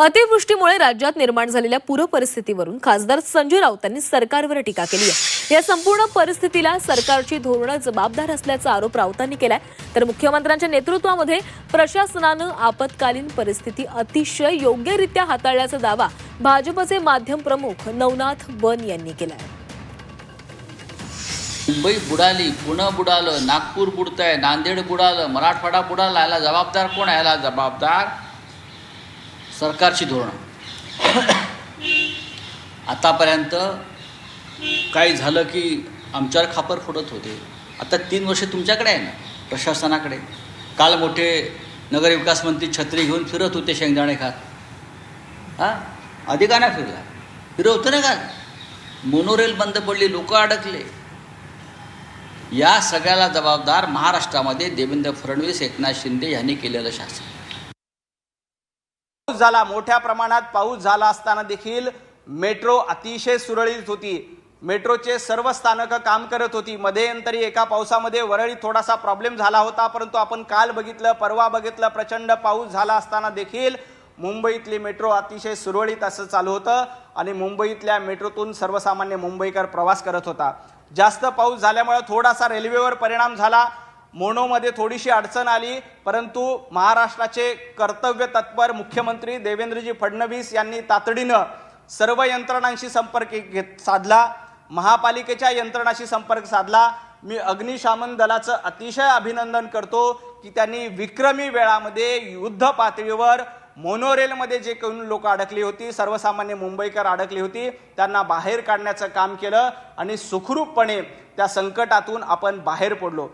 अतिवृष्टीमुळे राज्यात निर्माण झालेल्या पूरपरिस्थितीवरून खासदार संजय राऊतांनी सरकारवर टीका केली आहे. या संपूर्ण परिस्थितीला सरकारची धोरणं जबाबदार असल्याचा आरोप राऊतांनी केलाय. तर मुख्यमंत्र्यांच्या नेतृत्वामध्ये प्रशासनानं आपत्कालीन परिस्थिती अतिशय योग्यरित्या हाताळल्याचा दावा भाजपचे माध्यम प्रमुख नवनाथ बन यांनी केलाय. मुंबई बुडाली पुणे बुडालं नागपूर बुडतंय नांदेड बुडालं मराठवाडा बुडाला याला जबाबदार कोण आहे? याला जबाबदार सरकारची धोरणं. आतापर्यंत काही झालं की आमच्यावर खापर फोडत होते. आता तीन वर्षे तुमच्याकडे आहे ना प्रशासनाकडे. काल मोठे नगरविकास मंत्री छत्री घेऊन फिरत होते शेंगदाणे खात हां? अधिकाना फिरला. फिरवतं ना का? मोनोरेल बंद पडली लोक अडकले. या सगळ्याला जबाबदार महाराष्ट्रामध्ये देवेंद्र फडणवीस एकनाथ शिंदे यांनी केलेलं शासन. झाला मोठ्या प्रमाणात पाऊस झाला असताना देखील मेट्रो अतिशय सुरळीत होती. मेट्रोचे सर्व स्थानकं काम करत होती. मध्यंतरी एका पावसामध्ये वरळी थोडासा प्रॉब्लेम झाला होता परंतु आपण काल बघितलं परवा बघितलं प्रचंड पाऊस झाला असताना देखील मुंबईतली मेट्रो अतिशय सुरळीत असं चालू होतं आणि मुंबईतल्या मेट्रोतून सर्वसामान्य मुंबईकर प्रवास करत होता. जास्त पाऊस झाल्यामुळे थोडासा रेल्वेवर परिणाम झाला. मोनोमध्ये थोडीशी अडचण आली परंतु महाराष्ट्राचे कर्तव्य तत्पर मुख्यमंत्री देवेंद्रजी फडणवीस यांनी तातडीनं सर्व यंत्रणांशी संपर्क घेत साधला महापालिकेच्या यंत्रणाशी संपर्क साधला. मी अग्निशामन दलाचं अतिशय अभिनंदन करतो की त्यांनी विक्रमी वेळामध्ये युद्ध पातळीवर मोनोरेलमध्ये जे कोण लोक अडकली होती सर्वसामान्य मुंबईकर अडकली होती त्यांना बाहेर काढण्याचं काम केलं आणि सुखरूपपणे त्या संकटातून आपण बाहेर पडलो.